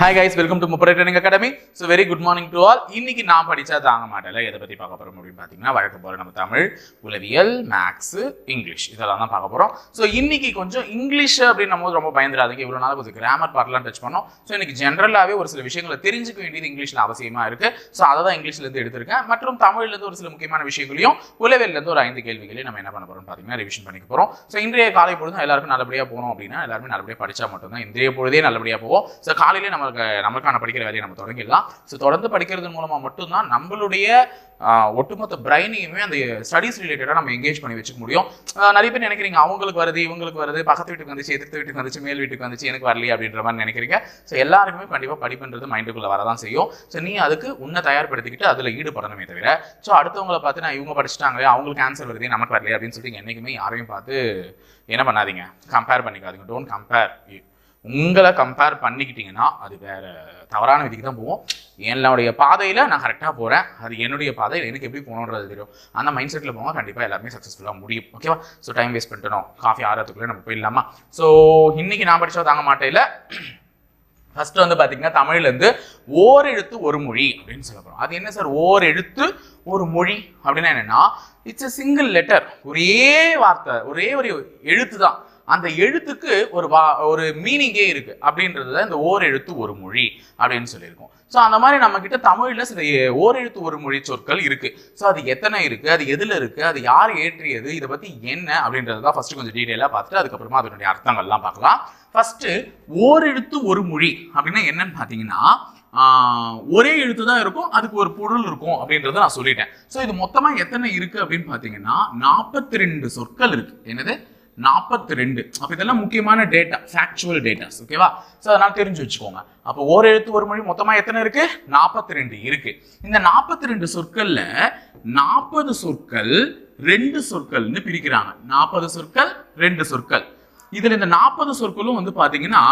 Hi guys welcome to முப்பரை training academy so very good morning to all இன்னைக்கு நான் படிச்சா தாங்க மாட்டேல எதை பற்றி பார்க்க போகிறோம் அப்படின்னு பார்த்தீங்கன்னா வழக்கு போகிற நம்ம தமிழ் உளவியல் மேக்ஸு இங்கிலீஷ் இதெல்லாம் தான் பார்க்க போகிறோம் ஸோ இன்னைக்கு கொஞ்சம் இங்கிலீஷ் அப்படின்னும் நம்ம ரொம்ப பயந்துடாதீங்க. இவ்வளோ நாள் கொஞ்சம் கிராமர் பார்ட்லாம் டச் பண்ணோம். ஸோ இன்னைக்கு ஜென்ரலாகவே ஒரு சில விஷயங்களை தெரிஞ்சுக்க வேண்டியது இங்கிலீஷில் அவசியமாக இருக்குது ஸோ அதை தான் இங்கிலீஷ்லேருந்து எடுத்திருக்கேன். மற்றும் தமிழ்லேருந்து ஒரு சில முக்கியமான விஷயங்களையும் உளவியல்லேருந்து ஒரு ஐந்து கேள்விகளையும் நம்ம என்ன பண்ண போகிறோம் பார்த்தீங்கன்னா ரிவிஷன் பண்ணிக்க போகிறோம் ஸோ இன்றைய காலை பொழுது எல்லாருக்கும் நல்லபடியாக போகணும் அப்படின்னா எல்லாருமே நல்லபடியாக படித்தா மட்டும்தான் இன்றைய பொழுதே நல்லபடியாக போகும் ஸோ காலையிலே நம்ம நமக்கான படிக்கிற வேலையை நம்ம தொடங்கிடலாம். ஸோ தொடர்ந்து படிக்கிறது மூலமாக மட்டும்தான் நம்மளுடைய ஒட்டுமொத்த பிரைனையுமே அந்த ஸ்டடீஸ் ரிலேட்டடாக நம்ம எங்கேஜ் பண்ணி வச்சுக்க முடியும். நிறைய பேர் நினைக்கிறீங்க அவங்களுக்கு வருது இவங்களுக்கு வருது பக்கத்து வீட்டுக்கு வந்துச்சு எதிர்த்து வீட்டுக்கு வந்துச்சு மேல் வீட்டுக்கு வந்துச்சு எனக்கு வரலையே அப்படின்ற மாதிரி நினைக்கிறீங்க. ஸோ எல்லாருக்குமே கண்டிப்பாக படிப்புன்றது மைண்டுக்குள்ளே வரதான் செய்யும். ஸோ நீ அதுக்கு உன்னை தயார்படுத்திக்கிட்டு அதில் ஈடுபடணுமே தவிர ஸோ அடுத்தவங்களை பார்த்து நான் இவங்க படிச்சுட்டாங்களே அவங்களுக்கு ஆன்சர் வருது நமக்கு வரலையே அப்படின்னு சொல்லிட்டு என்றைக்குமே யாரையும் பார்த்து என்ன பண்ணாதீங்க. கம்பேர் பண்ணிக்காதீங்க. டோன்ட் கம்பேர் உங்களை கம்பேர் பண்ணிக்கிட்டீங்கன்னா அது வேற தவறான விதிக்கு தான் போவோம் என்னுடைய பாதையில் நான் கரெக்டாக போகிறேன் அது என்னுடைய பாதையில் எனக்கு எப்படி போகணுன்றது தெரியும். அந்த மைண்ட் செட்டில் போங்க கண்டிப்பாக எல்லாருமே சக்ஸஸ்ஃபுல்லாக முடியும். ஓகேவா ஸோ டைம் வேஸ்ட் பண்ணிட்டோம். காஃபி ஆறதுக்குள்ளே நம்ம போயிடலாமா? ஸோ இன்னைக்கு நான் படித்தா தாங்க மாட்டேல ஃபர்ஸ்ட் வந்து பார்த்தீங்கன்னா தமிழ்லேருந்து ஓர் எழுத்து ஒரு மொழி அப்படின்னு சொல்ல அது என்ன சார்? ஓர் எழுத்து ஒரு மொழி அப்படின்னா என்னென்னா இட்ஸ் எ சிங்கிள் லெட்டர் ஒரே வார்த்தை ஒரே ஒரு எழுத்து தான். அந்த எழுத்துக்கு ஒரு வா ஒரு மீனிங்கே இருக்கு. அப்படின்றது தான் இந்த ஓர் எழுத்து ஒரு மொழி அப்படின்னு சொல்லியிருக்கோம். ஸோ அந்த மாதிரி நம்ம கிட்ட தமிழில் சில ஓரெழுத்து ஒரு மொழி சொற்கள் இருக்கு. ஸோ அது எத்தனை இருக்கு? அது எதில் இருக்கு? அது யார் ஏற்றியது இதை பத்தி என்ன? அப்படின்றது தான் ஃபர்ஸ்ட் கொஞ்சம் டீட்டெயிலாக பார்த்துட்டு அதுக்கப்புறமா அதனுடைய அர்த்தங்கள்லாம் பார்க்கலாம். ஃபர்ஸ்ட் ஓரெழுத்து ஒரு மொழி அப்படின்னா என்னன்னு பார்த்தீங்கன்னா ஒரே எழுத்து தான் இருக்கும். அதுக்கு ஒரு பொருள் இருக்கும் அப்படின்றத நான் சொல்லிட்டேன். ஸோ இது மொத்தமாக எத்தனை இருக்கு அப்படின்னு பார்த்தீங்கன்னா நாற்பத்தி ரெண்டு சொற்கள் இருக்கு. என்னது? நாற்பத்தி ரெண்டு. அப்போ இதெல்லாம் முக்கியமான டேட்டா ஃபேக்சுவல் டேட்டாஸ் ஓகேவா ஸோ அதனால் தெரிஞ்சு வச்சுக்கோங்க. அப்போ ஒரு எழுத்து ஒரு மொழி மொத்தமாக எத்தனை இருக்கு? நாற்பத்தி ரெண்டு இருக்கு. இந்த நாற்பத்தி ரெண்டு சொற்களில் நாற்பது சொற்கள் ரெண்டு சொற்கள்னு பிரிக்கிறாங்க. நாற்பது சொற்கள் ரெண்டு சொற்கள். இதில் இந்த நாற்பது சொற்களும் வந்து பார்த்தீங்கன்னா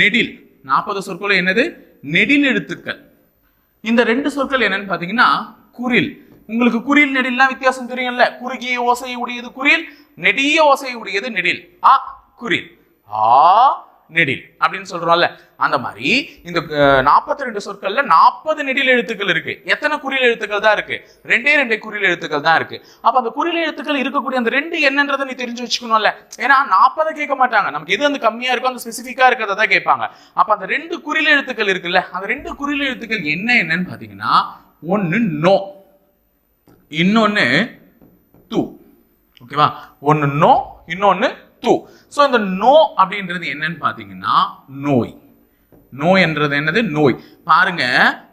நெடில். நாற்பது சொற்களும் என்னது? நெடில் எழுத்துக்கள். இந்த ரெண்டு சொற்கள் என்னன்னு பார்த்தீங்கன்னா குரில். உங்களுக்கு குரில் நெடில்லாம் வித்தியாசம் தெரியும்ல? குறுகிய ஓசை உடையது குரில் நெடிய ஓசை உடையது நெடில். ஆ குரில். ஆ நெடில் அப்படின்னு சொல்றோம்ல. அந்த மாதிரி இந்த நாற்பத்தி ரெண்டு சொற்கள்ல நாற்பது நெடில் எழுத்துக்கள் இருக்கு. எத்தனை குறில் எழுத்துக்கள் தான் இருக்கு? ரெண்டே ரெண்டு குறியில் எழுத்துக்கள் தான் இருக்கு. அப்ப அந்த குறில் எழுத்துக்கள் இருக்கக்கூடிய அந்த ரெண்டு என்னன்றதை நீ தெரிஞ்சு வச்சுக்கணும்ல. ஏன்னா நாற்பதை கேட்க மாட்டாங்க. நமக்கு எது வந்து கம்மியா இருக்கோ அந்த ஸ்பெசிஃபிக்கா இருக்கிறத தான் கேட்பாங்க. அப்ப அந்த ரெண்டு குறில் எழுத்துக்கள் இருக்குல்ல அந்த ரெண்டு குறில் எழுத்துக்கள் என்ன என்னன்னு பாத்தீங்கன்னா ஒன்னு நோ. இன்னொன்னு ஓகேவா? ஒன்று நோ இன்னொன்று தூ ஸோ இந்த நோ அப்படின்றது என்னன்னு பார்த்தீங்கன்னா நோய். நோய் என்றது என்னது? நோய். பாருங்க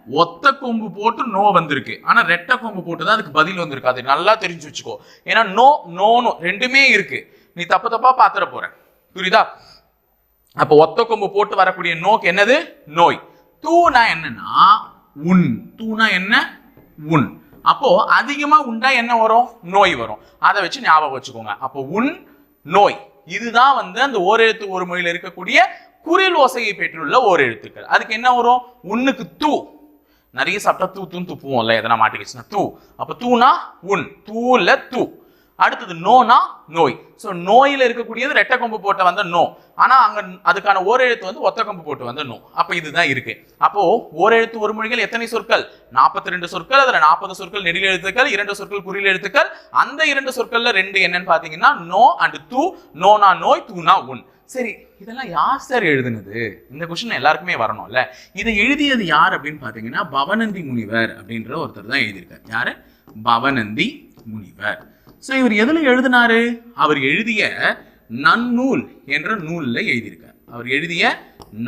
ஒத்த கொம்பு போட்டு நோ வந்திருக்கு. ஆனா ரெட்டை கொம்பு போட்டு தான் அதுக்கு பதில் வந்திருக்கு. அது நல்லா தெரிஞ்சு வச்சுக்கோ. ஏன்னா நோ நோனோ ரெண்டுமே இருக்கு. நீ தப்பு தப்பா பாத்துற போற. புரியுதா? அப்போ ஒத்த கொம்பு போட்டு வரக்கூடிய நோக்கு என்னது? நோய். தூனா என்னன்னா உன். தூனா என்ன? உன். அப்போ அதிகமா உண்டா என்ன வரும்? நோய் வரும். அதை வச்சு ஞாபகம் வச்சுக்கோங்க. அப்போ உன் நோய். இதுதான் வந்து அந்த ஓரெழுத்து ஒரு மொழியில இருக்கக்கூடிய குறில் ஓசையை பெற்றுள்ள ஓரெழுத்துக்கள். அதுக்கு என்ன வரும்? உன்னுக்கு தூ. நிறைய சாப்பிட்டா தூ தூன்னு துப்புவோம்ல எதனா மாட்டிக்கிச்சுன்னா தூ. அப்ப தூனா உன். தூல தூ. அடுத்தது நோனா நோய். ஸோ நோயில் இருக்கக்கூடியது ரெட்டை கொம்பு போட்ட வந்த நோ. ஆனால் அங்கே அதுக்கான ஓரெழுத்து வந்து ஒத்த கொம்பு போட்டு வந்த நோ. அப்போ இதுதான் இருக்கு. அப்போ ஓரெழுத்து ஒரு மொழிகள் எத்தனை சொற்கள்? நாற்பத்தி ரெண்டு சொற்கள் அதில் நாற்பது சொற்கள் நெடில் எழுத்துக்கள் இரண்டு சொற்கள் குறியில் எழுத்துக்கள். அந்த இரண்டு சொற்களில் ரெண்டு என்னன்னு பார்த்தீங்கன்னா நோ அண்ட் தூ நோனா நோய் தூனா உன். சரி இதெல்லாம் யார் சார் எழுதுனது? இந்த கொஸ்டின் எல்லாருக்குமே வரணும்ல. இதை எழுதியது யார் அப்படின்னு பார்த்தீங்கன்னா பவனந்தி முனிவர் அப்படின்ற ஒருத்தர் தான் எழுதியிருக்கார். யாரு? பவனந்தி முனிவர். ஸோ இவர் எதில் எழுதினாரு? அவர் எழுதிய நன்னூல் என்ற நூலில் எழுதியிருக்கு அவர் எழுதிய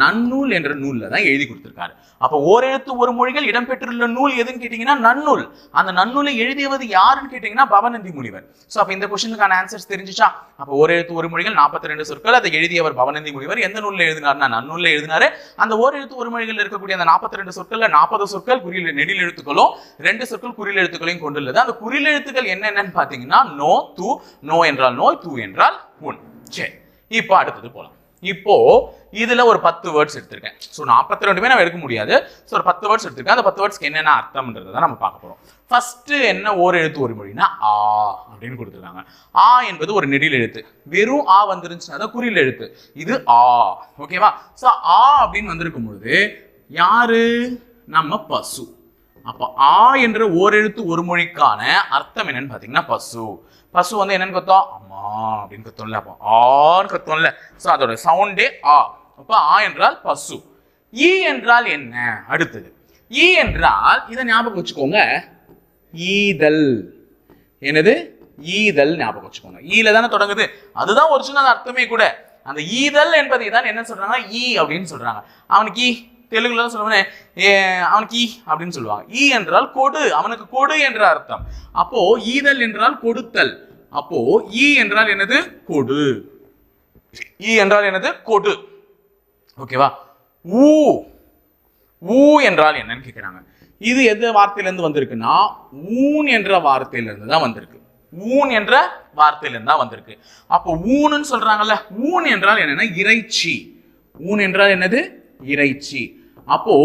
நன்னூல் என்ற நூலில் தான் எழுதி கொடுத்துருக்காரு. அப்போ ஓரெழுத்து ஒரு மொழிகள் இடம்பெற்றுள்ள நூல் எதுன்னு கேட்டிங்கன்னா நன்னூல். அந்த நன்னூலை எழுதியவது யாருன்னு கேட்டிங்கன்னா பவநந்தி முனிவர். ஸோ அப்போ இந்த கொஸ்டினுக்கான ஆன்சர்ஸ் தெரிஞ்சிச்சா? அப்போ ஓரெழுத்து ஒரு மொழிகள் நாற்பத்தி ரெண்டு சொற்கள் அதை எழுதியவர் பவநந்தி முனிவர். எந்த நூலில் எழுதினார்னா நன்னூலில் எழுதினாரு. அந்த ஓரெழுத்து ஒரு மொழிகள் இருக்கக்கூடிய அந்த நாற்பத்தி ரெண்டு சொற்களில் நாற்பது சொற்கள் குறியில் நெடில் எழுத்துக்களும் ரெண்டு சொற்கள் குறியில் எழுத்துக்களையும் கொண்டுள்ளது. அந்த குறியில் எழுத்துக்கள் என்னென்னு பார்த்தீங்கன்னா நோ தூ நோ என்றால் நோய் தூ என்றால் உன் சரி இப்போ அடுத்தது போகலாம் இப்போ இதுல ஒரு பத்து வேர்ட்ஸ் எடுத்திருக்கேன். ஸோ நாற்பத்தி ரெண்டுமே நம்ம எடுக்க முடியாது. ஸோ ஒரு பத்து வேர்ட்ஸ் எடுத்திருக்கேன். அந்த பத்து வேர்ட்ஸ்க்கு என்னென்ன அர்த்தம்ன்றதை தான் நம்ம பார்க்க போறோம். ஃபர்ஸ்ட் என்ன ஓர் எழுத்து ஒரு மொழினா ஆ அப்படின்னு கொடுத்துருக்காங்க. ஆ என்பது ஒரு நெடில் எழுத்து. வெறும் ஆ வந்துருந்துச்சுன்னா தான் குறியில் எழுத்து. இது ஆ. ஓகேவா ஸோ ஆ அப்படின்னு வந்திருக்கும் பொழுது யாரு? நம்ம பசு. அப்போ ஆ என்ற ஓரெழுத்து ஒரு மொழிக்கான அர்த்தம் என்னன்னு பார்த்தீங்கன்னா பசு. பசு வந்து என்னன்னு கத்தோம்? அம்மா அப்படின்னு கத்தோம்ல. அப்போ ஆன்னு கத்தோம்ல. ஸோ அதோட சவுண்டே ஆ. அப்போ ஆ என்றால் பசு. ஈ என்றால் என்ன? அடுத்தது. ஈ என்றால் இதை ஞாபகம் வச்சுக்கோங்க. ஈதல். என்னது? ஈதல் ஞாபகம் வச்சுக்கோங்க. ஈல தானே தொடங்குது. அதுதான் ஒரிஜினல் அர்த்தமே கூட. அந்த ஈதல் என்பதை தான் என்ன சொல்றாங்க? ஈ அப்படின்னு சொல்றாங்க. அவனுக்கு ஈ தெலுங்குல சொல்லுவானே அவனுக்கு ஈ அப்படின்னு சொல்லுவாங்க. ஈ என்றால் கொடு அவனுக்கு கொடு என்ற அர்த்தம். அப்போ ஈதல் என்றால் கொடுத்தல். அப்போ ஈ என்றால் என்னது? கொடு. ஈ என்றால் என்னது? கொடு. ஓகேவா ஊ. ஊ என்றால் என்னன்னு கேட்குறாங்க இது எந்த வார்த்தையிலேருந்து வந்திருக்குன்னா ஊன் என்ற வார்த்தையிலிருந்து தான் வந்திருக்கு. ஊன் என்ற வார்த்தையிலிருந்து தான் வந்திருக்கு. அப்போ ஊனுன்னு சொல்றாங்கல்ல ஊன் என்றால் என்னன்னா இறைச்சி. ஊன் என்றால் என்னது? இறைச்சி. அப்போ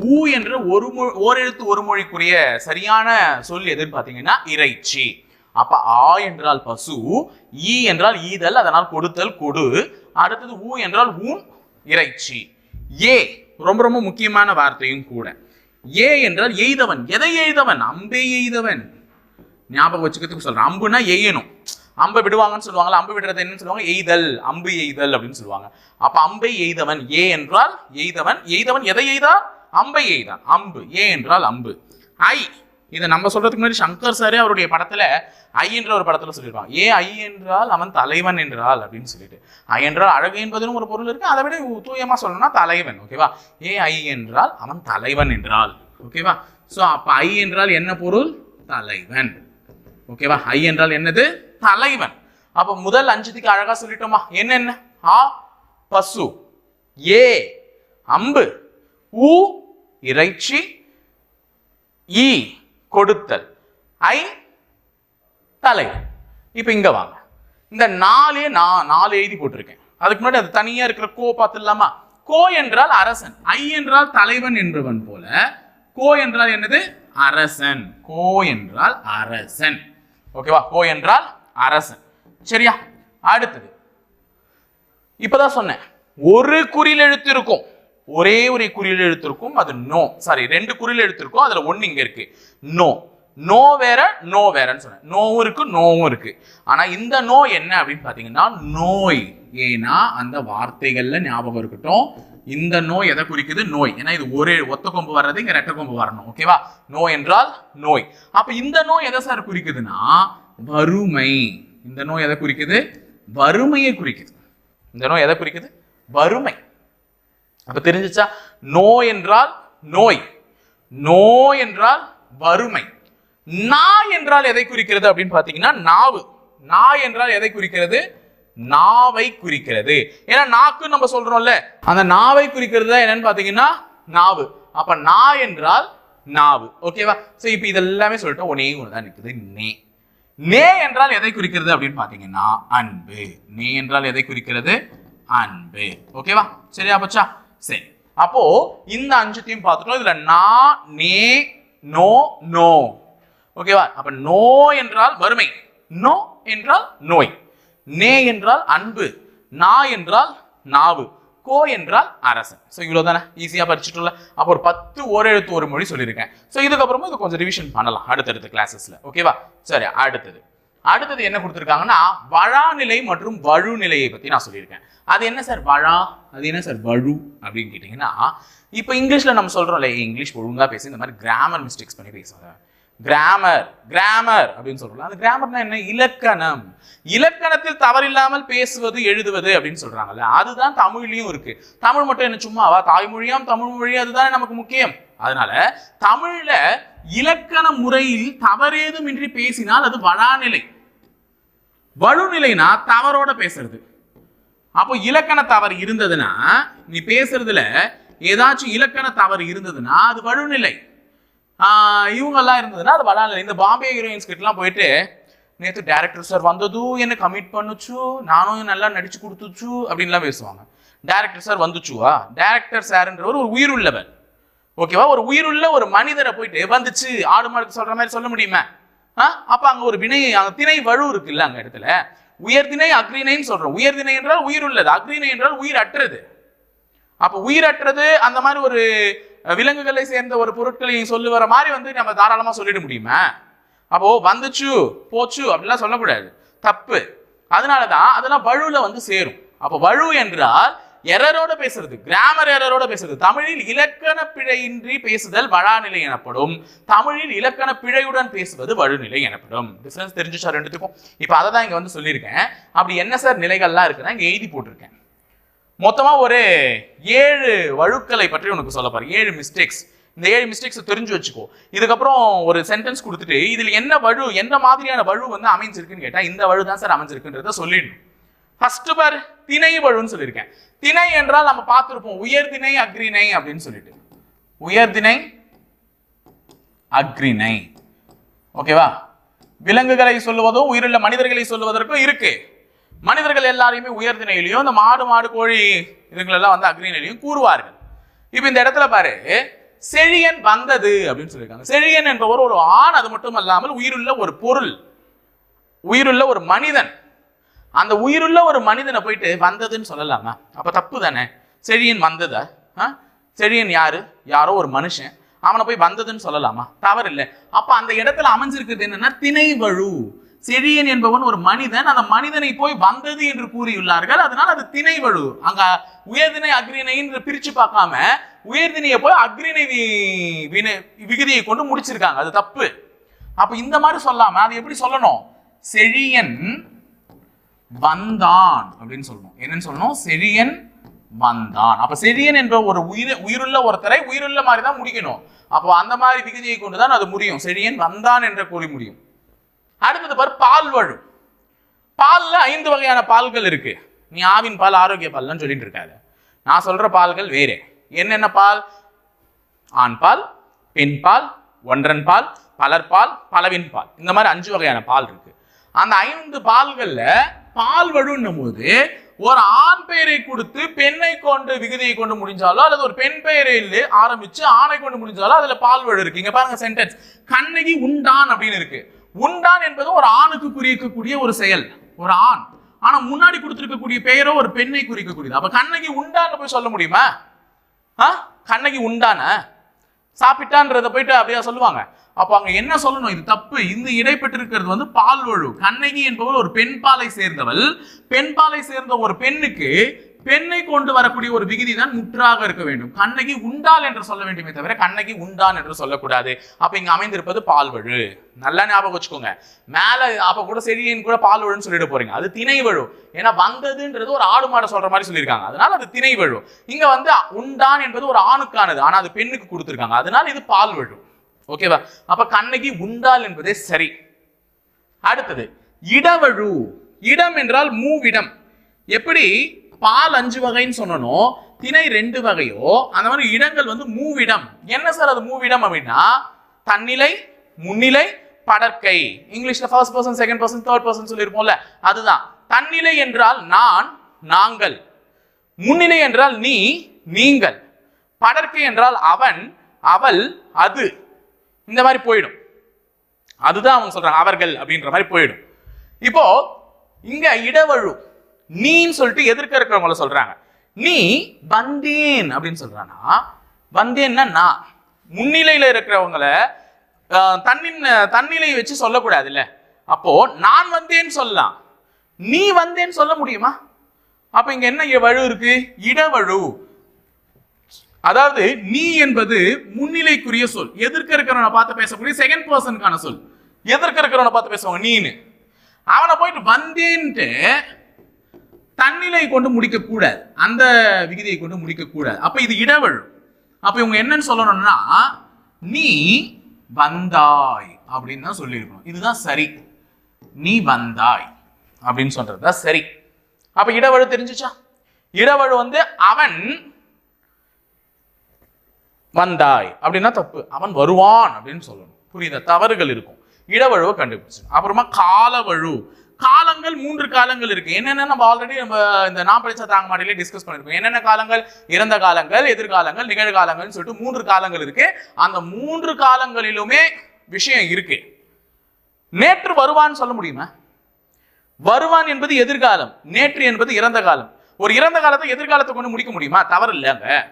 ஊ என்ற ஒரு மொழி ஓரெழுத்து ஒரு மொழிக்குரிய சரியான சொல் எதுன்னு பார்த்தீங்கன்னா இறைச்சி. அப்ப ஆ என்றால் பசு ஈ என்றால் ஈதல் அதனால் கொடுத்தல் கொடு. அடுத்தது ஊ என்றால் ஊன் இறைச்சி. ஏ ரொம்ப ரொம்ப முக்கியமான வார்த்தையும் கூட. ஏ என்றால் எய்தவன். எதை எய்தவன்? அம்பே எய்தவன். ஞாபகம் வச்சுக்கிறதுக்கு சொல்றேன். அம்புனா எய்யணும். அம்பை விடுவாங்கன்னு சொல்லுவாங்கல்ல அம்பு விடுறது என்னன்னு சொல்லுவாங்க? எய்தல் அம்பு எய்தல் அப்படின்னு சொல்லுவாங்க. அப்ப அம்பை எய்தவன் ஏ என்றால் எய்தவன் எய்தவன் எதை எய்தா அம்பை எய்தான் அம்பு ஏ என்றால் அம்பு. ஐ இதை நம்ம சொல்றதுக்கு முன்னாடி சங்கர் சாரே அவருடைய படத்துல ஐ என்ற ஒரு படத்துல சொல்லியிருப்பாங்க. ஏ ஐ என்றால் அவன் தலைவன் என்றால் அப்படின்னு சொல்லிட்டு. ஐ என்றால் அழகு என்பதுன்னு ஒரு பொருள் இருக்கு. அதை விட தூயமா சொல்லணும்னா தலைவன் ஓகேவா ஏ ஐ என்றால் அவன் தலைவன் என்றால் ஓகேவா சோ அப்ப ஐ என்றால் என்ன பொருள்? தலைவன் ஓகேவா ஐ என்றால் என்னது? தலைவன். அப்ப முதல் அஞ்சுதிக்கு அழகா சொல்லிட்டோமா என்னென்ன ஆ பசு. ஏ அம்பு. ஊ இறைச்சி. ஈ கொடுத்தல். ஐ தலைவன். இப்போ இங்க வாங்க. இந்த நாலே நான் நாலு எழுதி போட்டிருக்கேன். அதுக்கு முன்னாடி அது தனியா இருக்கிற கோ பார்த்துடலாமா? கோ என்றால் அரசன். ஐ என்றால் தலைவன் என்பவன் போல கோ என்றால் என்னது? அரசன். கோ என்றால் அரசன். ஓகேவா? கோ என்றால் அரசன் சரியா? அடுத்தது. இப்பதான் சொன்னேன். ஒரு குறியில் எழுத்து இருக்கும் ஒரே ஒரு குறியில் எழுத்து இருக்கும் அது நோ சாரி ரெண்டு குறியில் எழுத்து இருக்கும் அதுல ஒன்னு இங்க இருக்கு. நோ நோ வேற நோ வேறன்னு சொன்னேன். நோவும் இருக்கு நோவும் இருக்கு. ஆனா இந்த நோ என்ன அப்படின்னு பாத்தீங்கன்னா நோய் ஏன்னா அந்த வார்த்தைகள்ல ஞாபகம் இருக்கட்டும். இந்த நோய் எதை குறிக்குது? நோய் ஏன்னா இது ஒரே ஒத்த கொம்பு வர்றது இங்க ரெட்டை கொம்பு வரணும். ஓகேவா நோய் என்றால் நோய் அப்ப இந்த நோய் எதை சார் குறிக்குதுன்னா வறுமை. இந்த நோய் எதை குறிக்குது? வறுமையை குறிக்குது. இந்த நோய் எதை குறிக்குது? வறுமை. அப்ப தெரிஞ்சிச்சா? நோய் என்றால் நோய். நோய் என்றால் வறுமை. நா என்றால் எதை குறிக்கிறது அப்படின்னு பாத்தீங்கன்னா நாவு. நா என்றால் எதை குறிக்கிறது? நாவை குறிக்கிறது. ஏன்னா நாக்கு நம்ம சொல்றோம்ல அந்த நாவை குறிக்கிறது தான் என்னன்னு பாத்தீங்கன்னா நாவு. அப்ப நா என்றால் நாவு. ஓகேவா சோ இப்போ இதெல்லாமே சொல்லிட்டோம் ஒன்னே ஒன்று தான் நிற்குது நே. நே என்றால் எதை குறிக்கிறது அப்படின்னு பாத்தீங்கன்னா அன்பு. நே என்றால் எதை குறிக்கிறது? அன்பு. ஓகேவா சரியா பச்சா? சரி. அப்போ இந்த அஞ்சுத்தையும் பார்த்துட்டோம். இதுல நா நே நோ நோ. ஓகேவா அப்ப நோ என்றால் வறுமை. நோ என்றால் நோய். நே என்றால் அன்பு. நா என்றால் நாவு. கோ என்றால் அரசன். ஸோ இவ்வளோ தானே ஈஸியாக படிச்சுட்டுல அப்போ ஒரு பத்து ஓரெழுத்து ஒரு மொழி சொல்லியிருக்கேன். ஸோ இதுக்கப்புறமா இது கொஞ்சம் ரிவிஷன் பண்ணலாம். அடுத்தடுத்த கிளாஸஸில் ஓகேவா சரி அடுத்தது. அடுத்தது என்ன கொடுத்துருக்காங்கன்னா வழாநிலை மற்றும் வழுநிலையை பற்றி நான் சொல்லியிருக்கேன். அது என்ன சார்? வழா? அது என்ன சார்? வழு அப்படின்னு கேட்டிங்கன்னா இப்போ இங்கிலீஷில் நம்ம சொல்றோம்ல இங்கிலீஷ் ஒழுங்காக பேசி இந்த மாதிரி கிராமர் மிஸ்டேக்ஸ் பண்ணி பேசுவாங்க கிராமர் கிராமர் அப்படின்னு சொல்றாங்க அந்த கிராமர்னா என்ன? இலக்கணம். இலக்கணத்தில் தவறில்லாமல் பேசுவது எழுதுவது அப்படின்னு சொல்றாங்கல்ல. அதுதான் தமிழ்லயும் இருக்கு. தமிழ் மட்டும் என்ன சும்மாவா? தாய்மொழியாம் தமிழ் மொழி அதுதானே நமக்கு முக்கியம். அதனால தமிழ்ல இலக்கண முறையில் தவறேதுமின்றி பேசினால் அது வளாநிலை வலுநிலைனா தவறோட பேசுறது. அப்போ இலக்கண தவறு இருந்ததுன்னா நீ பேசுறதுல ஏதாச்சும் இலக்கண தவறு இருந்ததுன்னா அது வழுநிலை. இவங்கெல்லாம் இருந்ததுன்னா அது வளரல இந்த பாம்பே ஹீரோயின்ஸ் கிட்டலாம் போயிட்டு நேற்று டேரக்டர் சார் வந்ததும் என்ன கமிட் பண்ணுச்சு நானும் நல்லா நடிச்சு கொடுத்துச்சு அப்படின்லாம் பேசுவாங்க. டேரக்டர் சார் வந்துச்சுவா? டேரக்டர் சார்ன்றவர் ஒரு உயிருள்ளவர். ஓகேவா? ஒரு உயிருள்ள ஒரு மனிதரை போயிட்டு வந்துச்சு ஆடு மாடுக்கு சொல்ற மாதிரி சொல்ல முடியுமா? ஆ? அப்போ அங்கே ஒரு வினை அந்த திணை வலு இருக்குல்ல அங்கே இடத்துல. உயர்திணை அக்ரிணைன்னு சொல்றோம். உயர்திணை என்றால் உயிர் உள்ளது அக்ரிணை என்றால் உயிர் அற்றது அப்ப உயிரற்றது அந்த மாதிரி ஒரு விலங்குகளை சேர்ந்த ஒரு பொருட்களை சொல்லு வர மாதிரி வந்து நம்ம தாராளமாக சொல்லிட முடியுமா? அப்போ வந்துச்சு போச்சு அப்படிலாம் சொல்லக்கூடாது. தப்பு. அதனால தான் அதெல்லாம் வழுவில் வந்து சேரும். அப்போ வழு என்றால் எரரோட பேசுறது கிராமர் எரரோட பேசுறது. தமிழில் இலக்கண பிழையின்றி பேசுதல் வழாநிலை எனப்படும். தமிழில் இலக்கண பிழையுடன் பேசுவது வழுநிலை எனப்படும். டிஃபரன்ஸ் தெரிஞ்சு சார் ரெண்டுத்துக்கும்? இப்போ அதை தான் இங்கே வந்து சொல்லியிருக்கேன். அப்படி என்ன சார் நிலைகள்லாம் இருக்குன்னா இங்கே எழுதி போட்டிருக்கேன். மொத்தமா ஒரு ஏழு வழுக்களை பற்றி உனக்கு சொல்ல பாரு. ஏழு மிஸ்டேக்ஸ் இந்த ஏழு மிஸ்டேக்ஸ் தெரிஞ்சு வச்சுக்கோ. இதுக்கப்புறம் ஒரு சென்டென்ஸ் கொடுத்துட்டு இதுல என்ன வழு என்ன மாதிரியான வழு வந்து அமைஞ்சிருக்குன்னு கேட்டா இந்த வழு தான் சார் அமைஞ்சிருக்குன்றத சொல்லிடணும். ஃபர்ஸ்ட் பார் திணை வழுன்னு சொல்லியிருக்கேன். திணை என்றால் நம்ம பார்த்திருப்போம் உயர்திணை அக்ரிணை அப்படின்னு சொல்லிட்டு. உயர்திணை அக்ரிணை ஓகேவா விலங்குகளை சொல்லுவதும் உயிருள்ள மனிதர்களை சொல்லுவதற்கும் இருக்கு. மனிதர்கள் எல்லாரையுமே உயர்திணையிலையும் இந்த மாடு மாடு கோழி இதுங்களெல்லாம் வந்து அக்ரிணையிலையும் கூறுவார்கள். இப்போ இந்த இடத்துல பாரு செழியன் வந்தது அப்படின்னு சொல்லியிருக்காங்க. செழியன் என்பவர் ஒரு ஆண் அது மட்டும் அல்லாமல் உயிருள்ள ஒரு பொருள் உயிருள்ள ஒரு மனிதன். அந்த உயிருள்ள ஒரு மனிதனை போயிட்டு வந்ததுன்னு சொல்லலாமா? அப்போ தப்பு தானே. செழியன் வந்ததா? ஆ? செழியன் யாரு? யாரோ ஒரு மனுஷன். அவனை போய் வந்ததுன்னு சொல்லலாமா? தவறு இல்லை அப்போ அந்த இடத்துல அமைஞ்சிருக்கிறது என்னன்னா திணைவழு. செழியன் என்பவன் ஒரு மனிதன் அந்த மனிதனை போய் வந்தது என்று கூறியுள்ளார்கள். அதனால் அது திணை வலு அங்க உயர்திணை அக்ரிணைன்னு பிரிச்சு பார்க்காம உயர்திணையை போய் அக்ரிணை வினை- விகுதியை கொண்டு முடிச்சிருக்காங்க. அது தப்பு. அப்ப இந்த மாதிரி சொல்லாம அது எப்படி சொல்லணும்? செழியன் வந்தான் அப்படின்னு சொல்லணும். என்னன்னு சொல்லணும்? செழியன் வந்தான். அப்ப செழியன் என்ற ஒரு உயிர் உயிருள்ள ஒருத்தரை உயிருள்ள மாதிரி தான் முடிக்கணும். அப்போ அந்த மாதிரி விகுதியை கொண்டு தான் அது முடியும். செழியன் வந்தான் என்ற கூறி முடியும். அடுத்தது பாரு பால் வழு. பாலில் ஐந்து வகையான பால்கள் இருக்கு. நீ ஆவின் பால் ஆரோக்கிய பால்லாம் சொல்லிட்டு இருக்காது. நான் சொல்ற பால்கள் வேறு. என்னென்ன பால்? ஆண் பால் பெண் பால் ஒன்றன் பால் பலர்பால் பலவின் பால். இந்த மாதிரி அஞ்சு வகையான பால் இருக்கு. அந்த ஐந்து பால்கள்ல பால் வழுன்னும் போது ஒரு ஆண் பெயரை கொடுத்து பெண்ணை கொண்டு விகுதியை கொண்டு முடிஞ்சாலோ அல்லது ஒரு பெண் பெயரில் ஆரம்பிச்சு ஆணை கொண்டு முடிஞ்சாலோ அதுல பால் வழு இருக்கு. இங்க பாருங்க சென்டென்ஸ் கண்ணகி உண்டான் அப்படின்னு இருக்கு. உண்டான் என்பது ஒரு ஆணுக்கு குறிக்கக்கூடிய ஒரு செயல் ஒரு ஆண். ஆனா முன்னாடி கொடுத்திருக்கக்கூடிய பெயரோ ஒரு பெண்ணை குறிக்கக்கூடியது. அப்ப கண்ணகி உண்டான்னு போய் சொல்ல முடியுமா? ஆ? கண்ணகி உண்டான? சாப்பிட்டான்றத போயிட்டு அப்படியா சொல்லுவாங்க. அப்போ அங்க என்ன சொல்லணும்? இது தப்பு. இந்த இடைப்பட்டிருக்கிறது வந்து பால்வழு கண்ணகி என்பவள் ஒரு பெண் பாலை சேர்ந்தவள். பெண் பாலை சேர்ந்த ஒரு பெண்ணுக்கு பெண்ணை கொண்டு வரக்கூடிய ஒரு விகுதி தான் முற்றாக இருக்க வேண்டும். கண்ணகி உண்டால் என்று சொல்ல வேண்டுமே தவிர கண்ணகி உண்டான் என்று சொல்லக்கூடாது. அப்ப இங்க அமைந்திருப்பது பால்வழு நல்லா ஞாபகம் வச்சுக்கோங்க. மேல அப்ப கூட செடியின் கூட பால் வழுன்னு சொல்லிட போறீங்க. அது திணைவழு ஏன்னா வந்ததுன்றது ஒரு ஆடு மாடை சொல்ற மாதிரி சொல்லியிருக்காங்க. அதனால அது திணைவழு இங்க வந்து உண்டான் என்பது ஒரு ஆணுக்கானது. ஆனா அது பெண்ணுக்கு கொடுத்துருக்காங்க. அதனால இது பால் வழு. ஓகேவா? அப்ப கண்ணகி உண்டால் என்பதே சரி. அடுத்தது இடவழு. இடம் என்றால் மூவிடம். எப்படி? பால் அஞ்சு வகைன்னு சொன்னனும் திணை ரெண்டு வகையோ அந்த மாதிரி இடங்கள் வந்து மூவிடம். என்ன சார் அது மூவிடம் அப்படின்னா தன்னிலை முன்னிலை படற்கை. இங்கிலீஷ்ல first person second person third person சொல்லியிருப்போம்ல அதுதான். தன்னிலை என்றால் நான் நாங்கள். முன்னிலை என்றால் நீ நீங்கள். படற்கை என்றால் அவன் அவள் அது. இந்த மாதிரி போயிடும். அதுதான் அவங்க சொல்றாங்க அவர்கள் அப்படின்ற மாதிரி போயிடும். இப்போ இங்க இடவழு. நீன்னு சொல்லிட்டு எதிர்க்க இருக்கிறவங்கள சொல்றாங்க. நீ வந்தேன் அப்படின்னு சொல்றானா? வந்தேன்னா நான் முன்னிலையில இருக்கிறவங்கள தன்னின் தன்னிலை வச்சு சொல்லக்கூடாதுல்ல. அப்போ நான் வந்தேன்னு சொல்லலாம். நீ வந்தேன்னு சொல்ல முடியுமா? அப்ப இங்க என்ன வழு இருக்கு? இடவழு அதாவது நீ என்பது முன்னிலைக்குரிய சொல். எதிர்க்க இருக்கிறவனை பார்த்து பேசக்கூடிய செகண்ட் பர்சனுக்கான சொல். எதிர்க்க இருக்கிறவனை பார்த்து பேசுவாங்க நீன்னு. அவனை போயிட்டு வந்தேன்ட்டு தன்னிலை கொண்டு முடிக்கக்கூடாது. அந்த விகுதியை கொண்டு முடிக்கக்கூடாது. அப்போ இது இடவழு அப்போ இவங்க என்னன்னு சொல்லணும்னா நீ வந்தாய் அப்படின்னு தான் சொல்லியிருக்கணும். இதுதான் சரி. நீ வந்தாய் அப்படின்னு சொல்றது தான் சரி. அப்ப இடவழு தெரிஞ்சுச்சா? இடவழு வந்து அவன் வந்தாய் அப்படின்னா தப்பு. அவன் வருவான் அப்படின்னு சொல்லணும். புரியுத? தவறுகள் இருக்கும். இடவழுவை கண்டுபிடிச்சு அப்புறமா காலவழு. காலங்கள் மூன்று காலங்கள் இருக்கு. என்னென்ன நம்ம ஆல்ரெடி நம்ம இந்த நான் படிச்ச தாங்க மாட்டிலே டிஸ்கஸ் பண்ணிருக்கோம். என்னென்ன காலங்கள்? இறந்த காலங்கள் எதிர்காலங்கள் நிகழ்காலங்கள்னு சொல்லிட்டு மூன்று காலங்கள் இருக்கு. அந்த மூன்று காலங்களிலுமே விஷயம் இருக்கு. நேற்று வருவான்னு சொல்ல முடியுமா? வருவான் என்பது எதிர்காலம் நேற்று என்பது இறந்த காலம். ஒரு இறந்த காலத்தை எதிர்காலத்தை கொண்டு முடிக்க முடியுமா? தவறு இல்லைங்க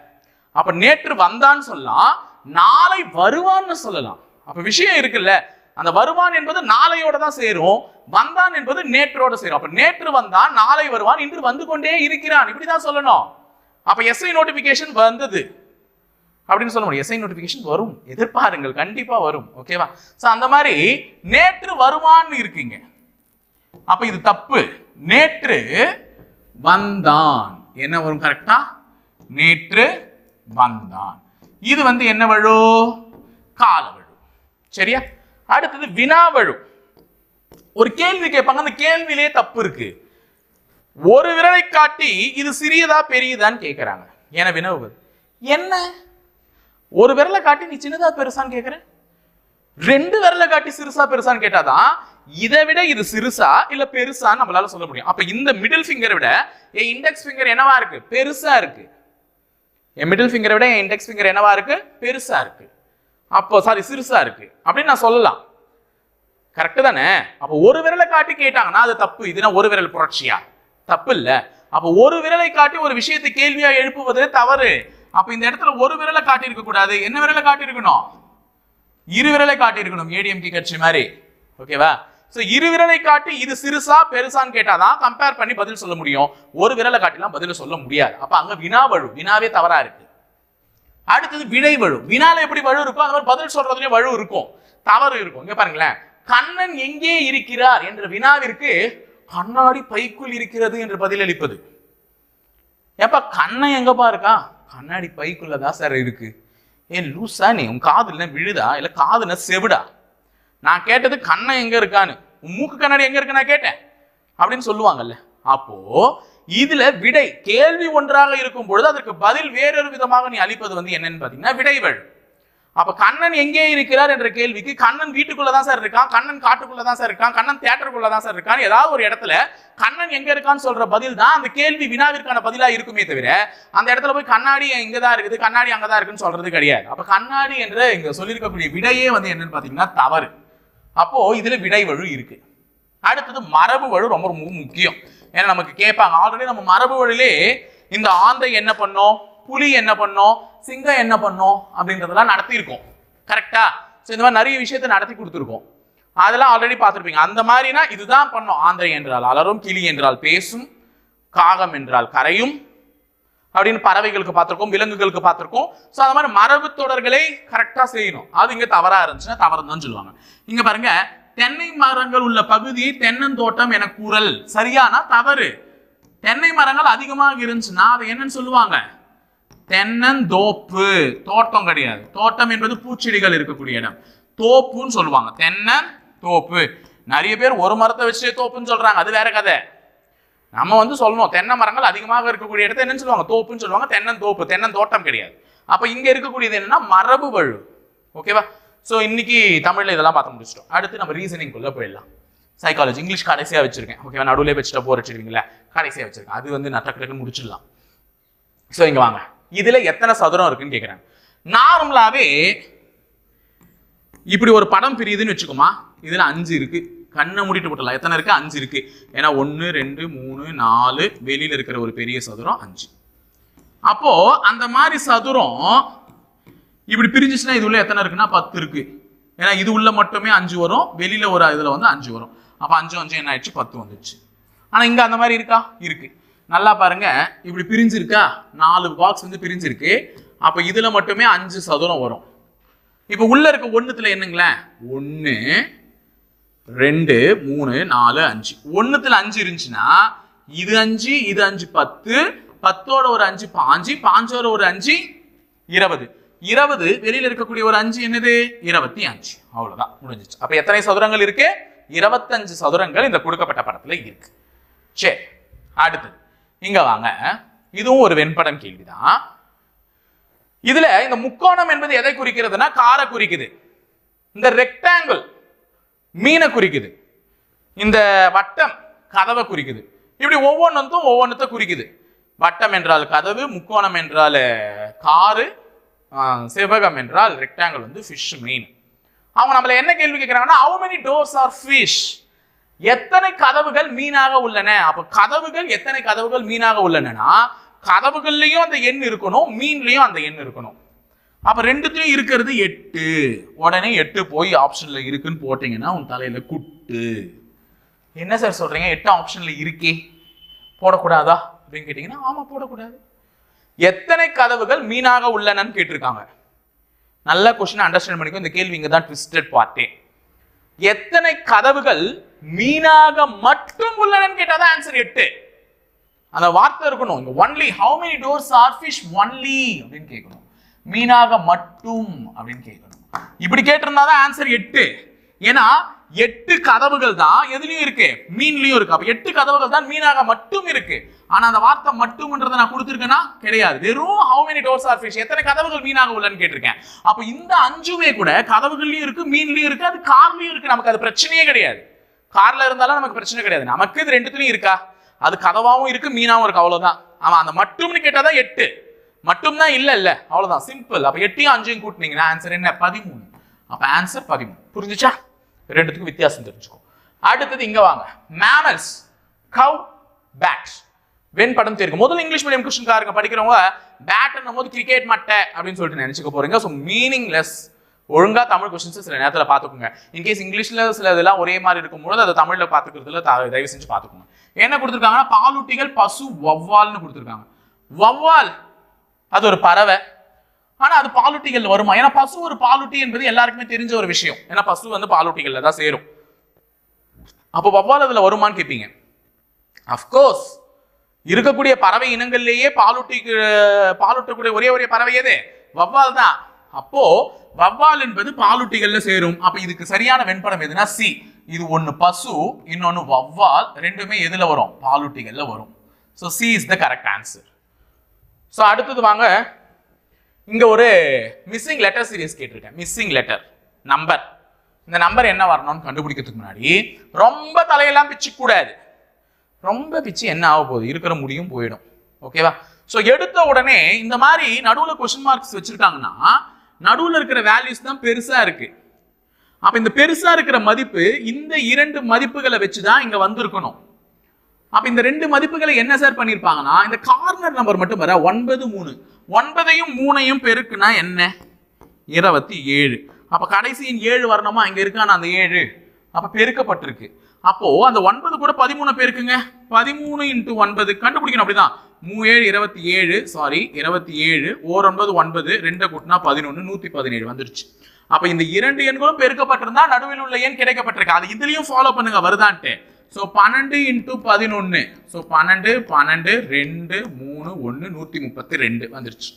அப்ப நேற்று வந்தான்னு சொல்லலாம் நாளை வருவான்னு சொல்லலாம். அப்ப விஷயம் இருக்குல்ல அந்த வருவான் என்பது நாளையோட தான் சேரும் வந்தான் என்பது நேற்றோட சேரும். அப்ப நேற்று வந்தான் நாளை வருவான் இன்று வந்து கொண்டே இருக்கிறான். இப்படிதான் சொல்லணும். அப்ப எஸ்ஐ நோட்டிபிகேஷன் வந்தது. அப்படின்னு சொல்ல முடியும். எஸ்ஐ நோட்டிபிகேஷன் வரும். எதிர்பாருங்கள் கண்டிப்பா வரும். ஓகேவா சோ அந்த மாதிரி நேற்று வருவான்னு இருக்குங்க. அப்ப இது தப்பு. நேற்று வந்தான். என்ன வரும் கரெக்டா நேற்று வந்தான். இது வந்து என்ன வழு? கால வழு சரியா? அடுத்தது வினா ஒரு கேள்வி கேட்பாங்க அந்த கேள்வியிலே தப்பு இருக்கு. ஒரு விரலை காட்டி இது சிறியதா பெரியதான்னு கேட்குறாங்க என வினவுவது என்ன? ஒரு விரலை காட்டி நீ சின்னதா பெருசான்னு கேட்குற ரெண்டு விரலை காட்டி சிறுசா பெருசான்னு கேட்டாதான் இதை விட இது சிறுசா இல்ல பெருசான்னு நம்மளால சொல்ல முடியும். அப்ப இந்த மிடில் ஃபிங்கரை விட என் இண்டெக்ஸ் ஃபிங்கர் என்னவா இருக்கு? பெருசா இருக்கு. என் மிடில் ஃபிங்கரை விட என் இண்டெக்ஸ் ஃபிங்கர் என்னவா இருக்கு? பெருசா இருக்கு. அப்போ சாரி சிறுசா இருக்கு. அப்படின்னு நான் சொல்லலாம். கரெக்டு தானே? அப்போ ஒரு விரலை காட்டி கேட்டாங்கன்னா அது தப்பு. இதுனா ஒரு விரல் புரட்சியா? தப்பு இல்ல. அப்போ ஒரு விரலை காட்டி ஒரு விஷயத்தை கேள்வியா எழுப்புவது தவறு. அப்ப இந்த இடத்துல ஒரு விரலை காட்டியிருக்க கூடாது. என்ன விரலை காட்டியிருக்கணும் இரு விரலை காட்டியிருக்கணும் ஏடிஎம்கே கட்சி மாதிரி. ஓகேவா ஸோ இரு விரலை காட்டி இது சிறுசா பெருசான்னு கேட்டாதான் கம்பேர் பண்ணி பதில் சொல்ல முடியும். ஒரு விரலை காட்டிலாம் பதில் சொல்ல முடியாது. அப்ப அங்க வினா வழு வினாவே தவறா இருக்கு. அடுத்தது வினை வழு. வினால எப்படி வழு இருக்கோ அந்த மாதிரி பதில் சொல்றதுலயும் வழு இருக்கும். தவறு இருக்கும். இங்க பாருங்களேன். கண்ணன் எங்கே இருக்கிறார் என்ற வினாவிற்கு கண்ணாடி பைக்குள் இருக்கிறது என்று பதிலளிப்பது ஏப்பா கண்ணன் எங்கப்பா இருக்கா? கண்ணாடி பைக்குள்ளதான் சார் இருக்கு. ஏன் லூசா நீ உன் காதுல விழுதா? இல்ல காதுல செவிடா? நான் கேட்டது கண்ணன் எங்க இருக்கான்னு. உன் மூக்கு கண்ணாடி எங்க இருக்கு நான் கேட்டேன். அப்படின்னு சொல்லுவாங்கல்ல. அப்போ இதுல விடை கேள்வி ஒன்றாக இருக்கும் பொழுது அதற்கு பதில் வேறொரு விதமாக நீ அளிப்பது வந்து என்னன்னு பாத்தீங்கன்னா விடைவள் அப்ப கண்ணன் எங்கே இருக்கிறார் என்ற கேள்விக்கு கண்ணன் வீட்டுக்குள்ள தான் சார் இருக்கான் கண்ணன் காட்டுக்குள்ள தான் சார் இருக்கான் கண்ணன் தியேட்டருக்குள்ள தான் சார் இருக்கான் ஏதாவது ஒரு இடத்துல கண்ணன் எங்க இருக்கான்னு சொல்ற பதில் தான் அந்த கேள்வி வினாவிற்கான பதிலா இருக்குமே தவிர அந்த இடத்துல போய் கண்ணாடி இங்கதான் இருக்குது கண்ணாடி அங்கதான் இருக்குன்னு சொல்றது கிடையாது. அப்ப கண்ணாடி என்ற இங்க சொல்லியிருக்கக்கூடிய விடையே வந்து என்னன்னு பாத்தீங்கன்னா தவறு. அப்போ இதுல விடை வழு இருக்கு. அடுத்தது மரபு வழு ரொம்ப ரொம்ப முக்கியம். ஏன்னா நமக்கு கேட்பாங்க. ஆல்ரெடி நம்ம மரபு வழியிலே இந்த ஆந்தை என்ன பண்ணோம்? புலி என்ன பண்ணோம்? சிங்கம் என்ன பண்ணோம்? அப்படின்றதெல்லாம் நடத்தியிருக்கோம். கரெக்டா ஸோ இந்த மாதிரி நிறைய விஷயத்தை நடத்தி கொடுத்துருக்கோம். அதெல்லாம் ஆல்ரெடி பார்த்துருப்பீங்க. அந்த மாதிரினா இதுதான் பண்ணோம். ஆந்திரை என்றால் அலரும் கிளி என்றால் பேசும் காகம் என்றால் கரையும் அப்படின்னு பறவைகளுக்கு பார்த்துருக்கோம் விலங்குகளுக்கு பார்த்துருக்கோம். ஸோ அந்த மாதிரி மரபு தொடர்களை கரெக்டாக செய்யணும். அது இங்கே தவறாக இருந்துச்சுன்னா தவறுன்னு தான் சொல்லுவாங்க. இங்கே பாருங்க தென்னை மரங்கள் உள்ள பகுதியை தென்னந்தோட்டம் என கூறல். சரியானா? தவறு. தென்னை மரங்கள் அதிகமாக இருந்துச்சுன்னா அதை என்னன்னு சொல்லுவாங்க? தென்னந்தோப்பு. தோட்டம் கிடையாது. தோட்டம் என்பது பூச்செடிகள் இருக்கக்கூடிய இடம். தோப்புன்னு சொல்லுவாங்க. தென்னன் தோப்பு நிறைய பேர் ஒரு மரத்தை வச்சே தோப்புன்னு சொல்றாங்க. அது வேற கதை. நம்ம வந்து சொல்லணும். தென்னை மரங்கள் அதிகமாக இருக்கக்கூடிய இடத்த என்னன்னு சொல்லுவாங்க? தோப்புன்னு சொல்லுவாங்க. தென்னந்தோப்பு. தென்னந்தோட்டம் கிடையாது. அப்ப இங்க இருக்கக்கூடியது என்னன்னா மரபு வழு ஓகேவா? ஸோ இன்னைக்கு தமிழில் இதெல்லாம் பார்த்து முடிச்சிட்டோம். அடுத்து நம்ம ரீசனிங் குள்ளே போயிடலாம். சைக்காலஜி இங்கிலீஷ் கடைசியாக வச்சிருக்கேன். ஓகேவா நடுவில் வச்சுட்டு போர் வச்சிருக்கீங்களா கடைசியாக வச்சிருக்கேன். அது வந்து நான் டக்கு டக்குன்னு முடிச்சிடலாம். ஸோ இங்கே வாங்க. இதில் எத்தனை சதுரம் இருக்குன்னு கேட்குறேன் நார்மலாவே இப்படி ஒரு படம் பிரியுதுன்னு வச்சுக்கோமா இதில் அஞ்சு இருக்கு. கண்ணை மூடிட்டு போட்டலாம் எத்தனை இருக்கு? அஞ்சு இருக்கு. ஏன்னா ஒன்று ரெண்டு மூணு நாலு வெளியில் இருக்கிற ஒரு பெரிய சதுரம் அஞ்சு. அப்போ அந்த மாதிரி சதுரம் இப்படி பிரிஞ்சுச்சுன்னா இது உள்ள எத்தனை இருக்குன்னா பத்து இருக்கு. ஏன்னா இது உள்ள மட்டுமே அஞ்சு வரும் வெளியில ஒரு இதுல வந்து அஞ்சு வரும். அப்ப அஞ்சு அஞ்சு என்ன ஆயிடுச்சு? பத்து வந்துச்சு ஆனா இங்க அந்த மாதிரி இருக்கா? இருக்கு. நல்லா பாருங்க. இப்படி பிரிஞ்சிருக்கா? நாலு பாக்ஸ் வந்து பிரிஞ்சிருக்கு. அப்ப இதுல மட்டுமே அஞ்சு சதுரம் வரும். இப்ப உள்ள இருக்க ஒண்ணுத்துல என்னங்களேன்? ஒன்னு ரெண்டு மூணு நாலு அஞ்சு. ஒன்னுத்துல அஞ்சு இருந்துச்சுன்னா இது அஞ்சு இது அஞ்சு பத்து பத்தோட ஒரு அஞ்சு பாஞ்சு பாஞ்சோட ஒரு அஞ்சு இருபது. இருபது வெளியில இருக்கக்கூடிய ஒரு அஞ்சு என்னது? இருபத்தி அஞ்சு. அவ்வளவுதான் முடிஞ்சிச்சு. அப்ப எத்தனை சதுரங்கள் இருக்கு? இருபத்தஞ்சு சதுரங்கள் இந்த கொடுக்கப்பட்ட படத்துல இருக்கு. சரி அடுத்தது. இங்க வாங்க. இதுவும் ஒரு வெண்படம் கேள்விதான். இதுல இந்த முக்கோணம் என்பது எதை குறிக்கிறதுனா காரை குறிக்குது. இந்த ரெக்டாங்கிள் மீனை குறிக்குது. இந்த வட்டம் கதவை குறிக்குது. இப்படி ஒவ்வொன்றுத்தும் ஒவ்வொன்றத்தை குறிக்குது. வட்டம் என்றால் கதவு முக்கோணம் என்றால் காரு செவ்வகம் என்றால் ரெக்டாங்கிள் வந்து ஃபிஷ் மீன். அவங்க நம்மள என்ன கேள்வி கேட்குறாங்கன்னா how many doors are fish எத்தனை கதவுகள் மீனாக உள்ளன? அப்போ கதவுகள் எத்தனை கதவுகள் மீனாக உள்ளனன்னா கதவுகள்லையும் அந்த எண் இருக்கணும் மீன்லையும் அந்த எண் இருக்கணும். அப்ப ரெண்டுத்துலையும் இருக்கிறது எட்டு. உடனே எட்டு போய் ஆப்ஷன்ல இருக்குன்னு போட்டீங்கன்னா உன் தலையில குட்டு. என்ன சார் சொல்றீங்க? எட்டு ஆப்ஷன்ல இருக்கே. போடக்கூடாதா? அப்படின்னு கேட்டீங்கன்னா ஆமா போடக்கூடாது. எத்தனை கதவுகள் மீனாக உள்ளனன்னு கேட்டிருக்காங்க. நல்ல கொஸ்டின் அண்டர்ஸ்டாண்ட் பண்ணிக்கோ இந்த கேள்வி தான் ட்விஸ்டட் பார்ட்டே எத்தனை கதவுகள் மீனாக மட்டும் உள்ளனன்னு கேட்டாதான் ஆன்சர் எட்டு. அந்த வார்த்தை இருக்கணும் இங்க only how many doors are fish only அப்படின்னு கேட்கணும். மீனாக மட்டும் அப்படின்னு கேட்கணும். இப்படி கேட்டிருந்தா தான் ஆன்சர் எட்டு. ஏன்னா எட்டு கதவுகள் தான் எதுலயும் இருக்கு மீன்லயும் இருக்கு. அப்ப எட்டு கதவுகள் தான் மீனாக மட்டும் இருக்கு. ஆனா அந்த வார்த்தை மட்டும்ன்றதை நான் கொடுத்துருக்கேன்னா கிடையாது. வெறும் how many doors are fish எத்தனை கதவுகள் மீனாக உள்ளன்னு கேட்டிருக்கேன். அப்போ இந்த அஞ்சுமே கூட கதவுகள்லயும் இருக்கு மீன்லயும் இருக்கு அது கார்லயும் இருக்கு. நமக்கு அது பிரச்சனையே கிடையாது. கார்ல இருந்தாலும் நமக்கு பிரச்சனை கிடையாது. நமக்கு இது ரெண்டுத்துலயும் இருக்கா? அது கதவாவும் இருக்கு மீனாவும் இருக்கு அவ்வளவுதான். ஆமா அந்த மட்டும்னு கேட்டாதான் எட்டு. மட்டும் தான் இல்ல இல்ல. அவ்வளவுதான். சிம்பிள் அப்ப எட்டையும் அஞ்சையும் கூட்டினீங்கன்னா ஆன்சர் என்ன? பதிமூணு. அப்ப ஆன்சர் பதிமூணு. புரிஞ்சுச்சா? ரெண்டுத்துக்கும் வித்தியாசம் தெரிஞ்சுக்கும். அடுத்தது இங்க வாங்க. மேமல்ஸ் கவ் பேட்ஸ் வெண் படம் தெரியும் முதல்ல இங்கிலீஷ் மீடியம் கொஸ்டின் காருங்க படிக்கிறவங்க பேட்னும் போது கிரிக்கெட் மட்டை அப்படின்னு சொல்லிட்டு நினைச்சுக்க போறீங்க. ஸோ மீனிங்லெஸ் ஒழுங்கா தமிழ் கொஸ்டின்ஸ் சில நேரத்தில் பார்த்துக்கோங்க இன்கேஸ் இங்கிலீஷ்ல சில இதெல்லாம் ஒரே மாதிரி இருக்கும்போது அதை தமிழில் பார்த்துக்கிறதுல த- தயவு செஞ்சு பார்த்துக்கோங்க என்ன கொடுத்துருக்காங்கன்னா பாலூட்டிகள் பசு வவ்வால்னு கொடுத்துருக்காங்க. வவ்வால் அது ஒரு பறவை. ஆனா அது பாலூட்டிகள் வருமா? ஏன்னா பசு ஒரு பாலூட்டி என்பது எல்லாருக்குமே தெரிஞ்ச ஒரு விஷயம். ஏன்னா பசு வந்து பாலூட்டிகள்ல தான் சேரும். அப்போ வவ்வால் அதுல வருமான்னு கேட்பீங்க அஃப்கோர்ஸ் இருக்கக்கூடிய பறவை இனங்கள்லேயே பாலூட்டி பாலூட்டக்கூடிய ஒரே ஒரே பறவை எது? வவ்வால் தான். அப்போ வவ்வால் என்பது பாலூட்டிகள்ல சேரும். அப்ப இதுக்கு சரியான வெண்படம் எதுனா சி. இது ஒன்னு பசு இன்னொன்னு வவ்வால். ரெண்டுமே எதுல வரும்? பாலூட்டிகள்ல வரும். So C is the correct answer so அடுத்தது வாங்க. இங்க ஒரு மிஸ்ஸிங் லெட்டர் சீரியஸ் கேட்டிருக்கேன். மிஸ்ஸிங் லெட்டர் நம்பர் இந்த நம்பர் என்ன வரணும்னு கண்டுபிடிக்கிறதுக்கு முன்னாடி ரொம்ப தலையெல்லாம் பிச்சு கூடாது ரொம்ப பிச்சு என்ன ஆக போகுது? இருக்கிற முடியும் போயிடும். ஓகேவா ஸோ எடுத்த உடனே இந்த மாதிரி நடுவில் கொஸ்டின் மார்க்ஸ் வச்சுருக்காங்கன்னா நடுவில் இருக்கிற வேல்யூஸ் தான் பெருசாக இருக்கு. அப்போ இந்த பெருசாக இருக்கிற மதிப்பு இந்த இரண்டு மதிப்புகளை வச்சு தான் இங்கே வந்திருக்கணும். அப்போ இந்த ரெண்டு மதிப்புகளை என்ன சார் பண்ணியிருப்பாங்கன்னா இந்த கார்னர் நம்பர் மட்டும் வர ஒன்பது மூணு. ஒன்பதையும் மூணையும் பெருக்குனா என்ன? இருபத்தி ஏழு. அப்போ கடைசியின் ஏழு வரணுமா? இங்கே இருக்கான அந்த ஏழு? அப்போ பெருக்கப்பட்டிருக்கு. அப்போ அந்த ஒன்பது கூட பதிமூணு பேருக்குங்க. பதிமூணு இன்ட்டு ஒன்பது கண்டுபிடிக்கணும் அப்படிதான். மூ ஏழு இருபத்தி ஏழு சாரி இருபத்தி ஏழு ஓர் ஒன்பது ஒன்பது ரெண்டை கூட்டினா பதினொன்று நூத்தி பதினேழு வந்துருச்சு. அப்ப இந்த இரண்டு எண்களும் பெருக்கப்பட்டிருந்தா நடுவில் உள்ள எண் கிடைக்கப்பட்டிருக்கு. அது இதுலயும் ஃபாலோ பண்ணுங்க வருதான்ட்டு. ஸோ பன்னெண்டு இன்ட்டு பதினொன்று ஸோ பன்னெண்டு பன்னெண்டு ரெண்டு மூணு ஒன்று நூற்றி முப்பத்தி ரெண்டு வந்துருச்சு.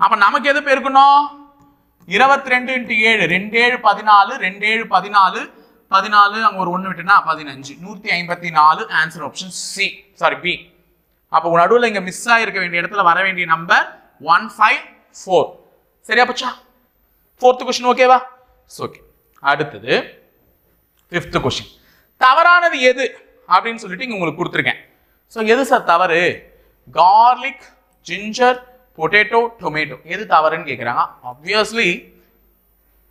அப்போ நமக்கு எது பெருக்கணும்? இருபத்தி ரெண்டு இன்ட்டு ஏழு ரெண்டு ஏழு பதினாலு ரெண்டு ஏழு பதினாலு பதினாலு அங்கே ஒரு ஒன்று விட்டுனா பதினஞ்சு. நூற்றி ஐம்பத்தி நாலு answer option C sorry B அப்போ நடுவில் இங்கே மிஸ் ஆகிருக்க வேண்டிய இடத்துல வர வேண்டிய நம்பர் ஒன் ஃபைவ் ஃபோர் சரியா பச்சா? ஃபோர்த்து கொஸ்டின் ஓகேவா ஓகே அடுத்தது ஃபிஃப்த் கொஸ்டின் தவறானது எது? அப்படின்னு சொல்லிட்டு இங்க உங்களுக்கு கொடுத்துருக்கேன். ஸோ எது சார் தவறு? கார்லிக் ஜிஞ்சர் பொட்டேட்டோ டொமேட்டோ எது தவறுன்னு கேட்குறாங்க ஆப்வியஸ்லி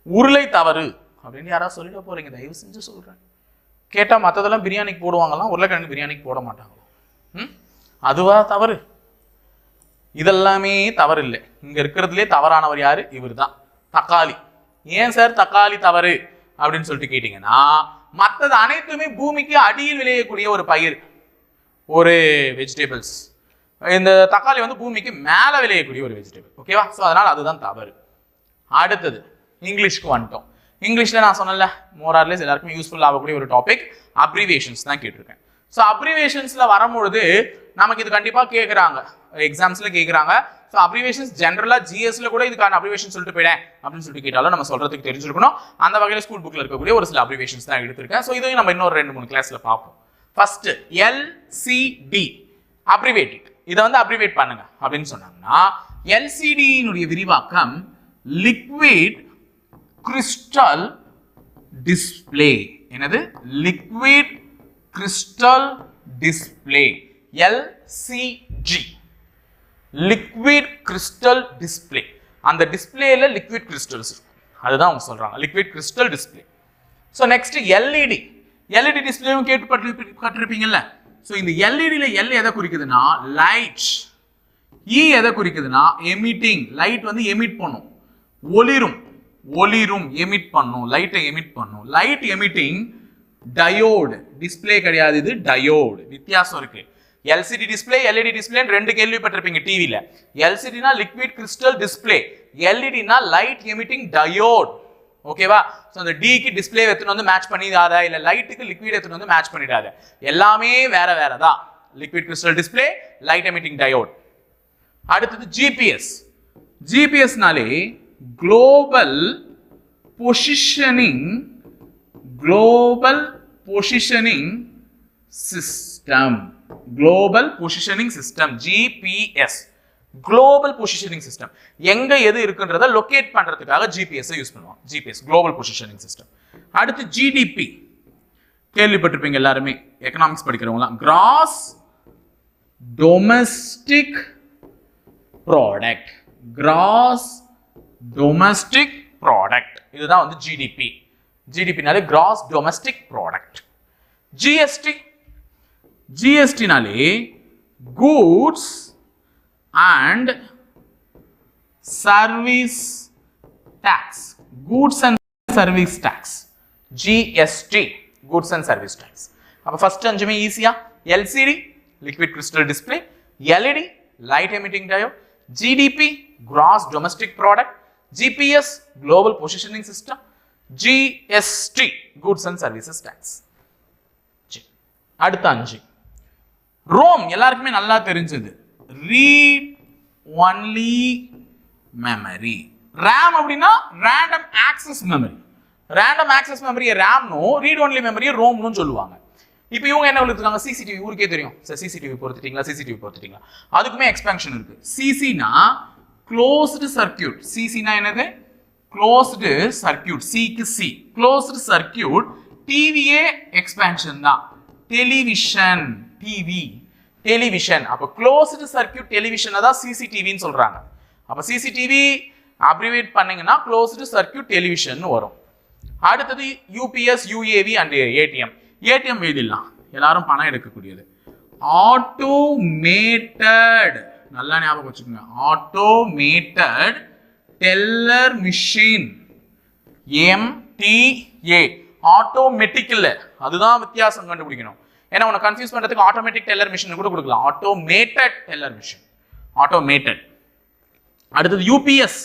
உருளை தவறு. அப்படின்னு யாராவது சொல்லிட போகிறீங்க தயவு செஞ்சு சொல்கிறேன் கேட்டால் மற்றதெல்லாம் பிரியாணிக்கு போடுவாங்களாம் உருளைக்கிழங்கு பிரியாணிக்கு போட மாட்டாங்க ம்? அதுவா தவறு? இதெல்லாமே தவறு இல்லை இங்கே இருக்கிறதுலே தவறானவர் யாரு? இவர்தான். தக்காளி. ஏன் சார் தக்காளி தவறு? அப்படின்னு சொல்லிட்டு கேட்டிங்கன்னா மற்றது அனைத்துமே பூமிக்கு அடியில் விளையக்கூடிய ஒரு பயிர் ஒரு வெஜிடபிள்ஸ் இந்த தக்காளி வந்து பூமிக்கு மேலே விளையக்கூடிய ஒரு வெஜிடபிள் ஓகேவா ஸோ அதனால் அதுதான் தவறு. அடுத்தது இங்கிலீஷ்க்கு வந்துட்டோம். இங்கிலீஷில் நான் சொன்னல மோரார்லெஸ் எல்லாருக்குமே யூஸ்ஃபுல் ஆகக்கூடிய ஒரு டாபிக் அப்ரிவேஷன்ஸ் தான் கேட்டிருக்கேன். ஸோ அப்ரிவேஷன்ஸில் வரும்பொழுது நமக்கு இது கண்டிப்பாக கேட்குறாங்க எக்ஸாம்ஸில் கேட்குறாங்க ஸோ அப்ரிவேஷன்ஸ் ஜென்ரலாக ஜிஎஸ்ல கூட இதுக்கான அப்ரிவேஷன் சொல்லிட்டு போயிடேன் அப்படின்னு சொல்லிட்டு கேட்டாலும் நம்ம சொல்கிறதுக்கு தெரிஞ்சிருக்கணும். அந்த வகையில் ஸ்கூல் புக்கில் இருக்கக்கூடிய ஒரு சில அப்ரிவேஷன்ஸ் தான் எடுத்திருக்கேன். ஸோ இதையும் நம்ம இன்னொரு ரெண்டு மூணு கிளாஸில் பார்ப்போம். ஃபர்ஸ்ட் எல்சிடி அப்ரிவேட்டிட் இதை வந்து அப்ரிவேட் பண்ணுங்க அப்படின்னு சொன்னாங்கன்னா எல்சிடியினுடைய விரிவாக்கம் லிக்விட் கிறிஸ்டல் டிஸ்ப்ளே என்னது? Liquid crystal display LCD liquid crystal display அந்த டிஸ்பிளேல லிக்விட் கிறிஸ்டல்ஸ் இருக்கும். அதுதான் அவங்க சொல்றாங்க. Liquid crystal display so next LED LED டிஸ்பிளேவும் கேட்டு கட்டிருப்பீங்கல்ல ஸோ இந்த எல்இடியில் எல் எதை குறிக்குதுன்னா? லைட் இ e எதை குறிக்குதுன்னா? எமிட்டிங் லைட் வந்து எமிட் பண்ணும். ஒளிரும். ஒளிரும் எமிட் பண்ணும் லைட்டை எமிட் பண்ணும். லைட் எமிட்டிங் டயோடு டிஸ்ப்ளே கிடையாது இது டயோடு வித்தியாசம் இருக்கு. எல்சிடி டிஸ்ப்ளே எல்இடி டிஸ்பிளே ரெண்டு கேள்விப்பட்டிருப்பீங்க டிவியில எல்சிடினா லிக்விட் கிறிஸ்டல் டிஸ்ப்ளே எல்இடினா லைட் எமிட்டிங் டயோட் ஓகேவா ஸோ அந்த டிக்கு டிஸ்ப்ளே எடுத்துன்னு வந்து மேட்ச் பண்ணிடாத இல்லை லைட்டுக்கு லிக்விட் எடுத்துன்னு வந்து மேட்ச் பண்ணிடாத. எல்லாமே வேற வேற தான் liquid crystal display light emitting diode அடுத்தது ஜிபிஎஸ் ஜிபிஎஸ்னாலே global positioning global positioning system global positioning system GPS global positioning system எங்க எது இருக்குன்றத லொகேட் பண்றதுக்காக ஜிபிஎஸ் யூஸ் பண்ணுவோம். ஜிபிஎஸ் குளோபல் பொசிஷனிங் சிஸ்டம் அடுத்து ஜிடிபி கேள்விப்பட்டிருப்பீங்க எல்லாருமே. Economics படிக்கிறவங்களாம் gross domestic product gross domestic product இதுதான் வந்து ஜிடிபி ஜிடிபினாலே gross domestic product GST ஜிஎஸ்டினாலே goods and service tax goods and service tax GST goods and service tax அப்போ first அஞ்சுமே ஈஸியா LCD liquid crystal display LED light emitting diode GDP gross domestic product GPS global positioning system GST goods and services tax அடுத்த அஞ்சு. ROM எல்லாருக்குமே நல்லா தெரிஞ்சது. Read only memory RAM அப்படின்னா random access memory random access மெமரியை ரேம்னும் read only மெமரியை ரோம்னு சொல்லுவாங்க. இப்போ இவங்க என்ன கொடுத்துருக்காங்க சிசிடிவி ஊருக்கே தெரியும். சார் சிசிடிவி பொறுத்துட்டீங்களா சிசிடிவி பொறுத்துட்டீங்களா அதுக்குமே எக்ஸ்பென்ஷன் இருக்கு. சிசினா க்ளோஸ்டு சர்க்கியூட் சிசினா என்னது? க்ளோஸ்டு சர்க்கியூட் சிக்கு சி க்ளோஸ்டு சர்க்கியூட் டிவியே எக்ஸ்பேன்ஷன் தான். டெலிவிஷன் டிவி டெலிவிஷன் அப்போ க்ளோஸ்டு சர்க்கியூட் டெலிவிஷனை தான் சிசிடிவின்னு சொல்கிறாங்க அப்போ சிசிடிவி அப்ரிவேட் பண்ணீங்கன்னா க்ளோஸ்டு சர்க்கியூட் டெலிவிஷன் வரும். அடுத்தது UPS UAV and ATM ATM எழுதிடலாம். எல்லாரும் பணம் எடுக்கக்கூடியது. ஆட்டோமேட்டட் நல்லா ஞாபகம் வச்சுக்கோங்க. Automated teller machine MTA automatic இல்லை. அதுதான் வித்தியாசம் கண்டுபிடிக்கணும். ஏன்னா உனக்கு கன்ஃபியூஸ் பண்ணுறதுக்கு ஆட்டோமேட்டிக் டெல்லர் மிஷின் கூட கொடுக்கலாம். ஆட்டோமேட்டட் டெல்லர் மிஷின் ஆட்டோமேட்டட் அடுத்தது யூபிஎஸ்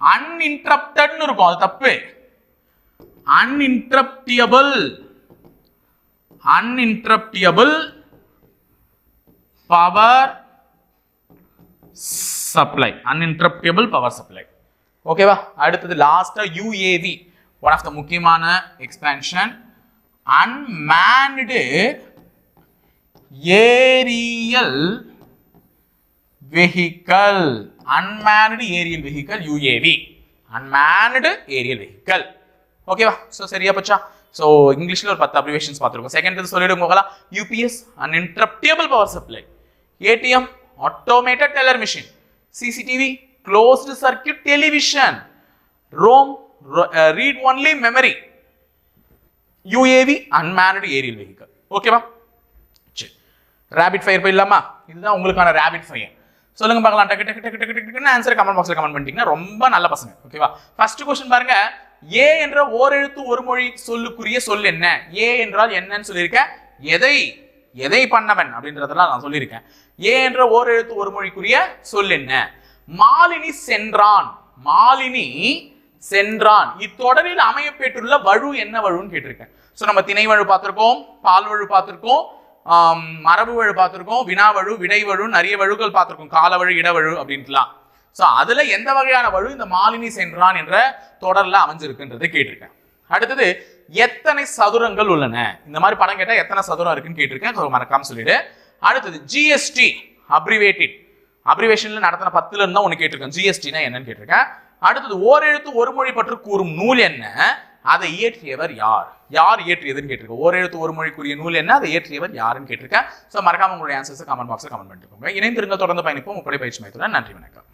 அன்இன்டரப்டட்னு இருக்கும். அது தப்பு. Uninterruptible uninterruptible power supply uninterruptible power supply ஓகேவா அடுத்தது லாஸ்டா யூஏவி ஒன் ஆஃப் த முக்கியமான expansion unmanned aerial vehicle unmanned aerial vehicle UAV unmanned aerial vehicle ஓகேவா ஸோ சரியா பச்சா? ஸோ இங்கிலீஷில் ஒரு பத்து அப்ரிவேஷன்ஸ் பார்த்துருக்கோம். செகண்ட் இது சொல்லிவிடுங்க போகலாம். UPS uninterruptible power supply ATM automated teller machine CCTV closed circuit television ROM read only memory UAV, unmanned aerial vehicle. ஓகேவா சரி ரேபிட் ஃபயர் போயிடலாமா? இதுதான் உங்களுக்கான ரேபிட் ஃபயர் சொல்லுங்க பார்க்கலாம். டக்கு டக்கு டக்கு டக்கு டக்குன்னு ஆன்சர் கமெண்ட் பாக்ஸில் கமெண்ட் பண்ணிட்டீங்கன்னா ரொம்ப நல்ல பசங்க. ஓகேவா ஃபர்ஸ்ட் கொஸ்டின் பாருங்க. ஏ என்ற ஓரெழுத்து ஒரு மொழி சொல்லுக்குரிய சொல் என்ன? ஏ என்றால் என்னன்னு சொல்லியிருக்கேன் எதை? எதை பண்ணவன் அப்படின்றதெல்லாம் நான் சொல்லியிருக்கேன். ஏ என்ற ஓரெழுத்து ஒரு மொழிக்குரிய சொல் என்ன? மாலினி சென்றான். மாலினி சென்றான். இத்தொடரில் அமையப்பெற்றுள்ள வழு என்ன வழுன்னு கேட்டிருக்கேன். ஸோ நம்ம திணை வழு பார்த்துருக்கோம் பால் வழு பார்த்துருக்கோம் மரபு வழு பார்த்துருக்கோம் வினாவழு விடைவழு நிறைய வழுகள் பார்த்துருக்கோம் காலவழு இடவழு அப்படின்ட்டுலாம். ஸோ அதில் எந்த வகையான வழு இந்த மாலினி சென்றான் என்ற தொடரில் அமைஞ்சிருக்குன்றதை கேட்டிருக்கேன். அடுத்தது எத்தனை சதுரங்கள் உள்ளன? இந்த மாதிரி படம் கேட்டால் எத்தனை சதுரம் இருக்குன்னு கேட்டிருக்கேன். மறக்காம சொல்லிடு. அடுத்தது ஜிஎஸ்டி அப்ரிவேட்டட் அப்ரிவேஷன்ல நடத்தின பத்துல இருந்தா ஒன்று கேட்டிருக்கேன். ஜிஎஸ்டினா என்னன்னு கேட்டிருக்கேன். அடுத்தது ஓரெழுத்து ஒரு மொழி பற்றி கூறும் நூல் என்ன? அதை இயற்றியவர் யார்? யார் இயற்றியதுன்னு கேட்டிருக்கேன். ஓரெழுத்து ஒரு மொழிக்குரிய நூல் என்ன? அதை இயற்றியவர் யாருன்னு கேட்டிருக்கேன். ஸோ மறக்காம உங்களுடைய ஆன்சர்ஸ் கமெண்ட் பாக்ஸில் கமெண்ட் பண்ணிட்டு போங்க. இணைந்திருங்க தொடர்ந்து பயணிப்போம். உங்களுடைய பயிற்சி மையத்துடன் நன்றி வணக்கம்.